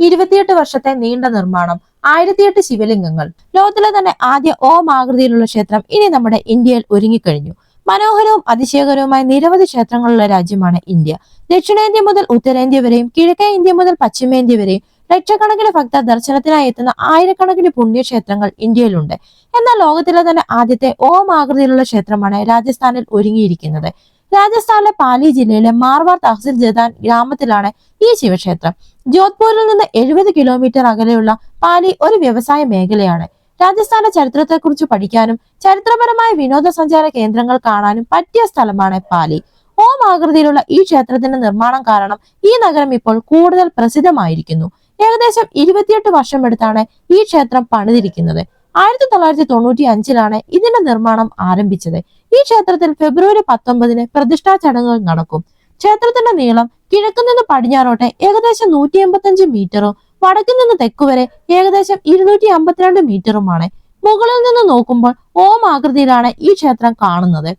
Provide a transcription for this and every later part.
ഇരുപത്തിയെട്ട് വർഷത്തെ നീണ്ട നിർമ്മാണം ആയിരത്തിയെട്ട് ശിവലിംഗങ്ങൾ. ലോകത്തിലെ തന്നെ ആദ്യ ഓം ആകൃതിയിലുള്ള ക്ഷേത്രം ഇനി നമ്മുടെ ഇന്ത്യയിൽ ഒരുങ്ങിക്കഴിഞ്ഞു. മനോഹരവും അതിശയകരവുമായ നിരവധി ക്ഷേത്രങ്ങളുള്ള രാജ്യമാണ് ഇന്ത്യ. ദക്ഷിണേന്ത്യ മുതൽ ഉത്തരേന്ത്യ വരെയും കിഴക്കേ ഇന്ത്യ മുതൽ പശ്ചിമേന്ത്യ വരെയും ലക്ഷക്കണക്കിന് ഭക്തർ ദർശനത്തിനായി എത്തുന്ന ആയിരക്കണക്കിന് പുണ്യക്ഷേത്രങ്ങൾ ഇന്ത്യയിലുണ്ട്. എന്നാൽ ലോകത്തിലെ തന്നെ ആദ്യത്തെ ഓം ആകൃതിയിലുള്ള ക്ഷേത്രമാണ് രാജസ്ഥാനിൽ ഒരുങ്ങിയിരിക്കുന്നത്. രാജസ്ഥാനിലെ പാലി ജില്ലയിലെ മാർവാർ തഹസിൽ ജദാൻ ഗ്രാമത്തിലാണ് ഈ ശിവക്ഷേത്രം ജോധ്പൂരിൽ നിന്ന് എഴുപത് കിലോമീറ്റർ അകലെയുള്ള പാലി ഒരു വ്യവസായ മേഖലയാണ്. രാജസ്ഥാന്റെ ചരിത്രത്തെക്കുറിച്ച് പഠിക്കാനും ചരിത്രപരമായ വിനോദസഞ്ചാര കേന്ദ്രങ്ങൾ കാണാനും പറ്റിയ സ്ഥലമാണ് പാലി. ഓം ആകൃതിയിലുള്ള ഈ ക്ഷേത്രത്തിന്റെ നിർമ്മാണം കാരണം ഈ നഗരം ഇപ്പോൾ കൂടുതൽ പ്രസിദ്ധമായിരിക്കുന്നു. ഏകദേശം ഇരുപത്തിയെട്ട് വർഷമെടുത്താണ് ഈ ക്ഷേത്രം പണിതിരിക്കുന്നത്. ആയിരത്തി തൊള്ളായിരത്തി തൊണ്ണൂറ്റി അഞ്ചിലാണ് ഇതിന്റെ നിർമ്മാണം ആരംഭിച്ചത്. ഈ ക്ഷേത്രത്തിൽ ഫെബ്രുവരി പത്തൊമ്പതിന് പ്രതിഷ്ഠാ ചടങ്ങുകൾ നടക്കും. ക്ഷേത്രത്തിന്റെ നീളം കിഴക്കു നിന്ന് പടിഞ്ഞാറോട്ട് ഏകദേശം നൂറ്റി എൺപത്തഞ്ച് മീറ്ററും വടക്കു നിന്ന് തെക്കു വരെ ഏകദേശം ഇരുന്നൂറ്റി അമ്പത്തിരണ്ട് മീറ്ററുമാണ്. മുകളിൽ നിന്ന് നോക്കുമ്പോൾ ഓം ആകൃതിയിലാണ് ഈ ക്ഷേത്രം കാണുന്നത്.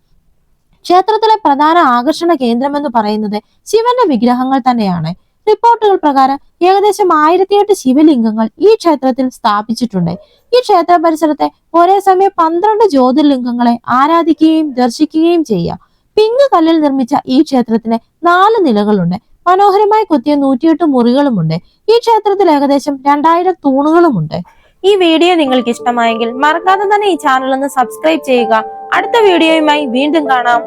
ക്ഷേത്രത്തിലെ പ്രധാന ആകർഷണ കേന്ദ്രമെന്ന് പറയുന്നത് ശിവന്റെ വിഗ്രഹങ്ങൾ തന്നെയാണ്. റിപ്പോർട്ടുകൾ പ്രകാരം ഏകദേശം ആയിരത്തിയെട്ട് ശിവലിംഗങ്ങൾ ഈ ക്ഷേത്രത്തിൽ സ്ഥാപിച്ചിട്ടുണ്ട്. ഈ ക്ഷേത്ര പരിസരത്തെ ഒരേ സമയം പന്ത്രണ്ട് ജ്യോതിർലിംഗങ്ങളെ ആരാധിക്കുകയും ദർശിക്കുകയും ചെയ്യാം. പിങ്ക് കല്ലിൽ നിർമ്മിച്ച ഈ ക്ഷേത്രത്തിന് നാല് നിലകളുണ്ട്. മനോഹരമായി കൊത്തിയ നൂറ്റിയെട്ട് മുറികളുമുണ്ട്. ഈ ക്ഷേത്രത്തിൽ ഏകദേശം രണ്ടായിരം തൂണുകളുമുണ്ട്. ഈ വീഡിയോ നിങ്ങൾക്ക് ഇഷ്ടമായെങ്കിൽ മറക്കാതെ തന്നെ ഈ ചാനൽ ഒന്ന് സബ്സ്ക്രൈബ് ചെയ്യുക. അടുത്ത വീഡിയോയുമായി വീണ്ടും കാണാം.